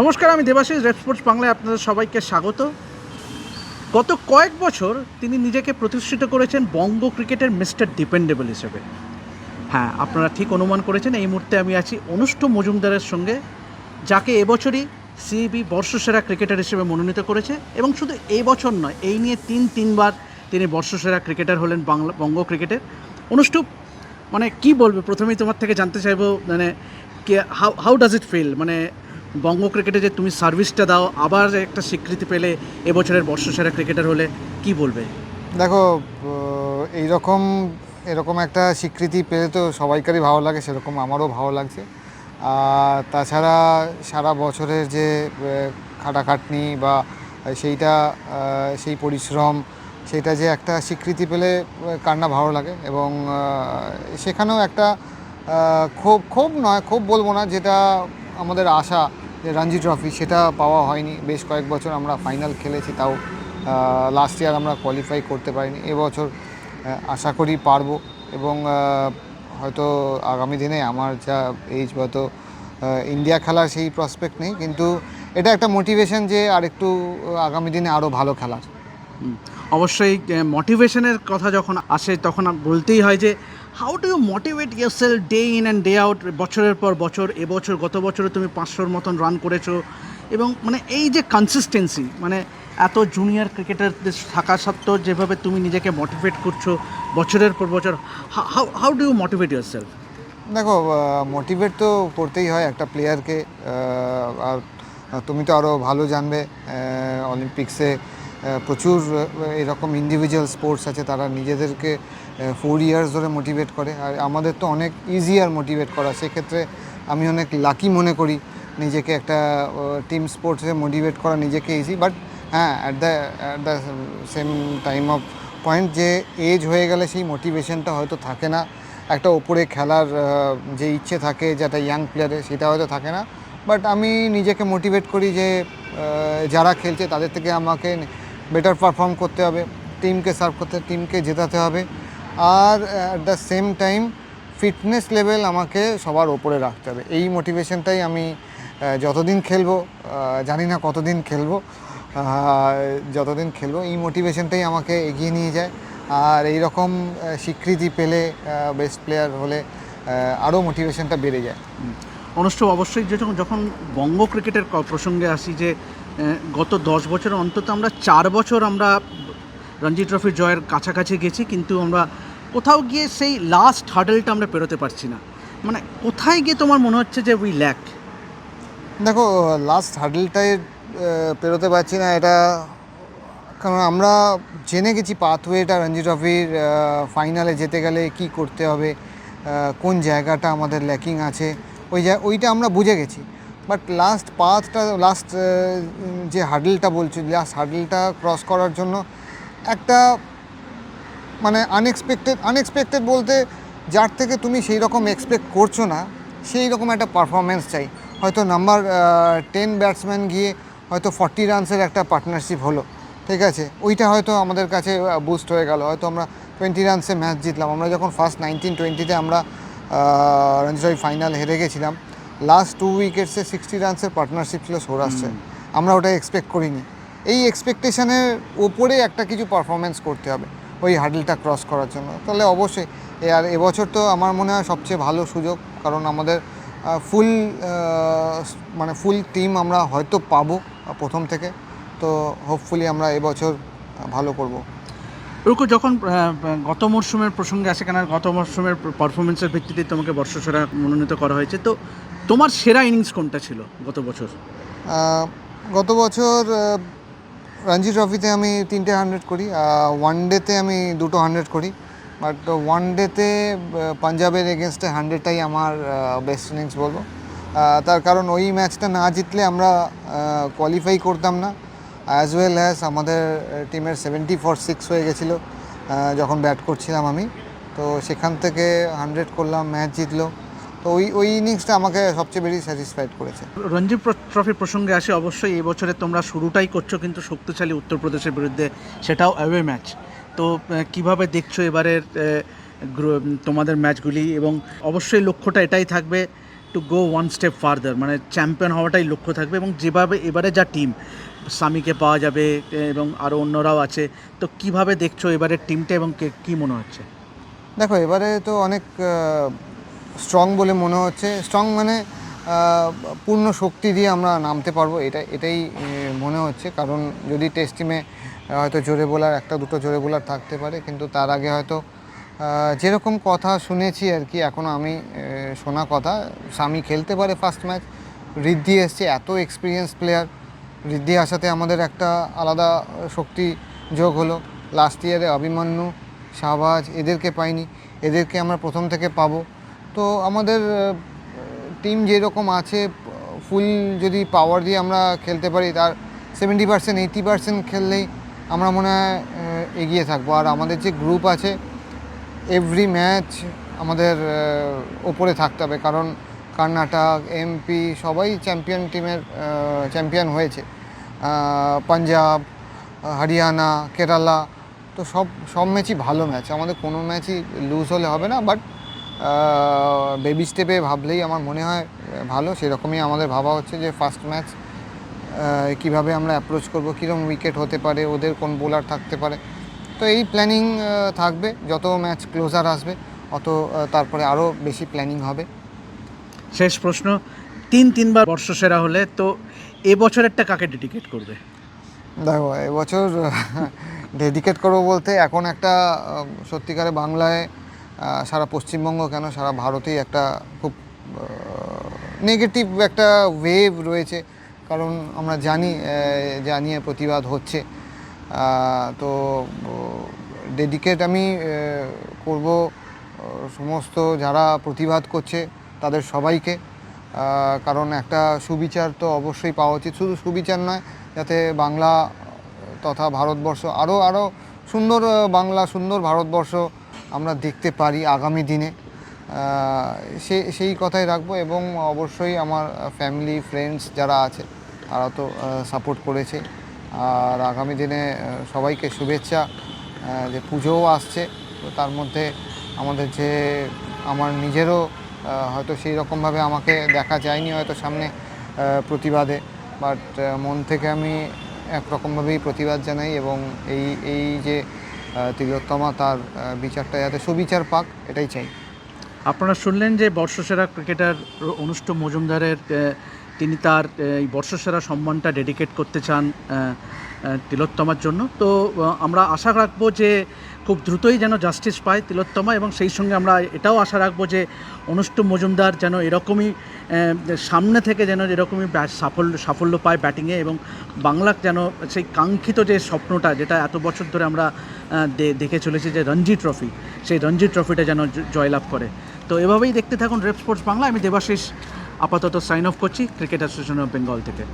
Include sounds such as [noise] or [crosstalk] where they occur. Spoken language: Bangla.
নমস্কার, আমি দেবাশিস রেড স্পোর্টস বাংলায় আপনাদের সবাইকে স্বাগত। গত কয়েক বছর তিনি নিজেকে প্রতিষ্ঠিত করেছেন বঙ্গ ক্রিকেটের মিস্টার ডিপেন্ডেবল হিসেবে। হ্যাঁ আপনারা ঠিক অনুমান করেছেন, এই মুহূর্তে আমি আছি অনুষ্ঠ মজুমদারের সঙ্গে, যাকে এবছরই সিবি বর্ষসেরা ক্রিকেটার হিসেবে মনোনীত করেছে। এবং শুধু এই বছর নয়, এই নিয়ে তিন তিনবার তিনি বর্ষসেরা ক্রিকেটার হলেন বাংলা, বঙ্গ ক্রিকেটের। অনুষ্ঠুপ মানে কি বলবে, প্রথমেই তোমার থেকে জানতে চাইব মানে how how does it feel মানে বঙ্গ ক্রিকেটে যে তুমি সার্ভিসটা দাও আবার একটা স্বীকৃতি পেলে এবছরের বর্ষসেরা ক্রিকেটার হলে কি বলবে? দেখো এই রকম এরকম একটা স্বীকৃতি পেলে তো সবাইকারই ভালো লাগে সেরকম আমারও ভালো লাগছে। আর তাছাড়া সারা বছরের যে খাটাখাটনি বা সেইটা সেই পরিশ্রম সেটা যে একটা স্বীকৃতি পেলে আহ, কার না ভালো লাগে। এবং সেখানেও একটা ক্ষোভ ক্ষোভ নয় ক্ষোভ বলব না যেটা আমাদের আশা যে রঞ্জি ট্রফি সেটা পাওয়া হয়নি। বেশ কয়েক বছর আমরা ফাইনাল খেলেছি তাও লাস্ট ইয়ার আমরা কোয়ালিফাই করতে পারিনি। এবছর আশা করি পারব এবং হয়তো আগামী দিনে আমার যা এইজ হয়তো ইন্ডিয়া খেলার সেই প্রসপেক্ট নেই। কিন্তু এটা একটা মোটিভেশন যে আরেকটু আহ, আগামী দিনে আরও ভালো খেলার। অবশ্যই মোটিভেশনের কথা যখন আসে তখন বলতেই হয় যে how do you motivate yourself day in and day out বছরের পর বছর, এবছর, গত বছরে তুমি পাঁচশোর মতন রান করেছ? এবং মানে এই যে কনসিস্টেন্সি মানে এত জুনিয়র ক্রিকেটারদের থাকা সত্ত্বেও যেভাবে তুমি নিজেকে মোটিভেট করছ বছরের পর বছর how how do you motivate yourself দেখো মোটিভেট তো করতেই হয় একটা প্লেয়ারকে আর তুমি তো আরও ভালো জানবে অলিম্পিক্সে প্রচুর এরকম ইন্ডিভিজুয়াল স্পোর্টস আছে, তারা নিজেদেরকে ফোর ইয়ার্স ধরে মোটিভেট করে। আর আমাদের তো অনেক ইজিয়ার মোটিভেট করা। সেক্ষেত্রে আমি অনেক লাকি মনে করি নিজেকে একটা টিম স্পোর্টসে মোটিভেট করা নিজেকে ইজি বাট হ্যাঁ at the at the same time of point যে এজ হয়ে গেলে সেই মোটিভেশনটা হয়তো থাকে না। একটা ওপরে খেলার যে ইচ্ছে থাকে যেটা ইয়াং প্লেয়ারে সেটা হয়তো থাকে না। বাট আমি নিজেকে মোটিভেট করি যে যারা খেলছে তাদের থেকে আমাকে বেটার পারফর্ম করতে হবে। টিমকে সার্ভ করতে টিমকে জেতাতে হবে। আর at the same time fitness level আমাকে সবার ওপরে রাখতে হবে। এই মোটিভেশনটাই আমি যতদিন খেলব জানি না কতদিন খেলব যতদিন খেলব, এই মোটিভেশনটাই আমাকে এগিয়ে নিয়ে যায়। আর এই রকম স্বীকৃতি পেলে বেস্ট প্লেয়ার হলে আরও মোটিভেশনটা বেড়ে যায়। অনুষ্ঠ অবশ্যই যখন যখন বঙ্গ ক্রিকেটের প্রসঙ্গে আসি যে গত দশ বছর অন্তত আমরা চার বছর আমরা রঞ্জি ট্রফি জয়ের কাছাকাছি গেছি, কিন্তু আমরা কোথাও গিয়ে সেই লাস্ট হার্ডেলটা আমরা পেরোতে পারছি না। মানে কোথায় গিয়ে তোমার মনে হচ্ছে যে উই ল্যাক দেখো লাস্ট হার্ডেলটাই পেরোতে পারছি না, এটা কারণ আমরা জেনে গেছি পাথওয়েটা রঞ্জি ট্রফির ফাইনালে যেতে গেলে কি করতে হবে কোন জায়গাটা আমাদের ল্যাকিং আছে, ওই ওইটা আমরা বুঝে গেছি। বাট লাস্ট পাথটা লাস্ট যে হার্ডেলটা বলছি লাস্ট হার্ডেলটা ক্রস করার জন্য একটা মানে আনএক্সপেক্টেড আনএক্সপেক্টেড বলতে যার থেকে তুমি সেই রকম এক্সপেক্ট করছ না সেই রকম একটা পারফরমেন্স চাই। হয়তো নাম্বার টেন ব্যাটসম্যান গিয়ে হয়তো ফর্টি রানসের একটা পার্টনারশিপ হলো ঠিক আছে? ওইটা হয়তো আমাদের কাছে বুস্ট হয়ে গেল। হয়তো আমরা টোয়েন্টি রানসে ম্যাচ জিতলাম। আমরা যখন ফার্স্ট নাইনটিন টোয়েন্টিতে আমরা রঞ্জি ফাইনাল হেরে গেছিলাম লাস্ট টু উইকেটসে সিক্সটি রানসের পার্টনারশিপ ছিল সৌরাষ্ট্রে। আমরা ওটা এক্সপেক্ট করিনি। এই এক্সপেকটেশনের উপরে একটা কিছু পারফরমেন্স করতে হবে। ওই হার্ডেলটা ক্রস করার জন্য। তাহলে অবশ্যই এ আর এবছর তো আমার মনে হয় সবচেয়ে ভালো সুযোগ কারণ আমাদের ফুল মানে ফুল টিম আমরা হয়তো পাবো প্রথম থেকে। তো হোপফুলি আমরা এবছর ভালো করব। রুকু যখন গত মরশুমের প্রসঙ্গে আসে কেন গত মরশুমের পারফরমেন্সের ভিত্তিতে তোমাকে বর্ষসেরা মনোনীত করা হয়েছে তো তোমার সেরা ইনিংস কোনটা ছিল গত বছর? গত বছর রঞ্জি ট্রফিতে আমি তিনটে হান্ড্রেড করি ওয়ান ডেতে আমি দুটো হান্ড্রেড করি বাট ওয়ান ডেতে পাঞ্জাবের এগেনস্টে হান্ড্রেডটাই আমার বেস্ট ইনিংস বলব। তার কারণ ওই ম্যাচটা না জিতলে আমরা কোয়ালিফাই করতাম না। অ্যাজ ওয়েল অ্যাজ আমাদের টিমের সেভেন্টি ফর সিক্স হয়ে গেছিল যখন ব্যাট করছিলাম আমি, তো সেখান থেকে হান্ড্রেড করলাম ম্যাচ জিতলো। তো ওই ওই ইনিংসটা আমাকে সবচেয়ে বেশি স্যাটিসফাইড করেছে। রঞ্জি ট্রফির প্রসঙ্গে আসে অবশ্যই এই বছরে তোমরা শুরুটাই করছ কিন্তু শক্তিশালী উত্তরপ্রদেশের বিরুদ্ধে সেটাও অ্যাওয়ে ম্যাচ তো কীভাবে দেখছ এবারের তোমাদের ম্যাচগুলি এবং অবশ্যই লক্ষ্যটা এটাই থাকবে to go one step further মানে চ্যাম্পিয়ন হওয়াটাই লক্ষ্য থাকবে। এবং যেভাবে এবারে যা টিম স্বামীকে পাওয়া যাবে এবং আরও অন্যরাও আছে তো কীভাবে দেখছ এবারের টিমটা এবং কী মনে হচ্ছে? দেখো এবারে তো অনেক স্ট্রং বলে মনে হচ্ছে। স্ট্রং মানে পূর্ণ শক্তি দিয়ে আমরা নামতে পারব, এটা, এটাই মনে হচ্ছে। কারণ যদি টেস্ট টিমে হয়তো জোরে বোলার একটা দুটো জোরে বোলার থাকতে পারে, কিন্তু তার আগে হয়তো যেরকম কথা শুনেছি আর কি এখনও আমি শোনা কথা, স্বামী খেলতে পারে ফার্স্ট ম্যাচ ঋদ্ধি এসছে, এত এক্সপিরিয়েন্স প্লেয়ার ঋদ্ধি আসাতে আমাদের একটা আলাদা শক্তি যোগ হলো। লাস্ট ইয়ারে অভিমন্যু, শাহবাজ, এদেরকে পাইনি, এদেরকে আমরা প্রথম থেকে পাবো। তো আমাদের টিম যেরকম আছে ফুল যদি পাওয়ার দিয়ে আমরা খেলতে পারি, তার সেভেন্টি পার্সেন্ট এইটি পার্সেন্ট খেললেই আমরা মনে হয় এগিয়ে থাকব। আর আমাদের যে গ্রুপ আছে এভরি ম্যাচ আমাদের ওপরে থাকতে হবে। কারণ কর্ণাটক এমপি সবাই চ্যাম্পিয়ন টিমের চ্যাম্পিয়ন হয়েছে। পাঞ্জাব, হরিয়ানা, কেরালা, তো সব সব ম্যাচই ভালো ম্যাচ আমাদের কোনো ম্যাচই লুজ হলে হবে না বাট বেবি স্টেপে ভাবলেই আমার মনে হয় ভালো। সেরকমই আমাদের ভাবা হচ্ছে যে ফার্স্ট ম্যাচ কীভাবে আমরা অ্যাপ্রোচ করব কীরকম উইকেট হতে পারে ওদের কোন বোলার থাকতে পারে। তো এই প্ল্যানিং থাকবে। যত ম্যাচ ক্লোজার আসবে অত তারপরে আরও বেশি প্ল্যানিং হবে। শেষ প্রশ্ন তিন তিনবার বর্ষসেরা হলে তো এবছর একটা কাকে ডেডিকেট করবে? দেখো এবছর ডেডিকেট [laughs] করব বলতে এখন একটা সত্যিকারে বাংলায় সারা পশ্চিমবঙ্গ কেন? সারা ভারতেই একটা খুব নেগেটিভ একটা ওয়েভ রয়েছে। কারণ আমরা জানি আহ, যা নিয়ে প্রতিবাদ হচ্ছে। তো ডেডিকেট আমি করব সমস্ত যারা প্রতিবাদ করছে তাদের সবাইকে। কারণ একটা সুবিচার তো অবশ্যই পাওয়া উচিত। শুধু সুবিচার নয় যাতে বাংলা তথা ভারতবর্ষ আরও আরও সুন্দর বাংলা সুন্দর ভারতবর্ষ আমরা দেখতে পারি আগামী দিনে। সে, সেই কথাই রাখব এবং অবশ্যই আমার ফ্যামিলি ফ্রেন্ডস যারা আছে, তারা তো সাপোর্ট করেছে। আর আগামী দিনে সবাইকে শুভেচ্ছা যে পুজোও আসছে। তো তার মধ্যে আমাদের যে, আমার নিজেরও হয়তো সেই রকমভাবে আমাকে দেখা যায়নি হয়তো সামনে প্রতিবাদে। বাট মন থেকে আমি একরকমভাবেই প্রতিবাদ জানাই এবং এই এই যে তিলোত্তমা তার বিচারটা যাতে সুবিচার পাক, এটাই চাই। আপনারা শুনলেন যে বর্ষসেরা ক্রিকেটার অনুষ্ঠ মজুমদারের তিনি তার এই বর্ষসেরা সম্মানটা ডেডিকেট করতে চান তিলোত্তমার জন্য। তো আমরা আশা রাখব যে খুব দ্রুতই যেন জাস্টিস পায় তিলোত্তমা এবং সেই সঙ্গে আমরা এটাও আশা রাখব যে অনুষ্ঠ মজুমদার যেন এরকমই সামনে থেকে যেন এরকমই সাফল্য সাফল্য পায় ব্যাটিংয়ে এবং বাংলা যেন সেই কাঙ্ক্ষিত যে স্বপ্নটা যেটা এত বছর ধরে আমরা দেখে চলেছি যে রঞ্জি ট্রফি সেই রঞ্জি ট্রফিটা যেন জয়লাভ করে। তো এভাবেই দেখতে থাকুন রেপ স্পোর্টস বাংলা, আমি দেবাশিস আপাতত সাইন অফ করছি ক্রিকেট অ্যাসোসিয়েশন অফ বেঙ্গল থেকে।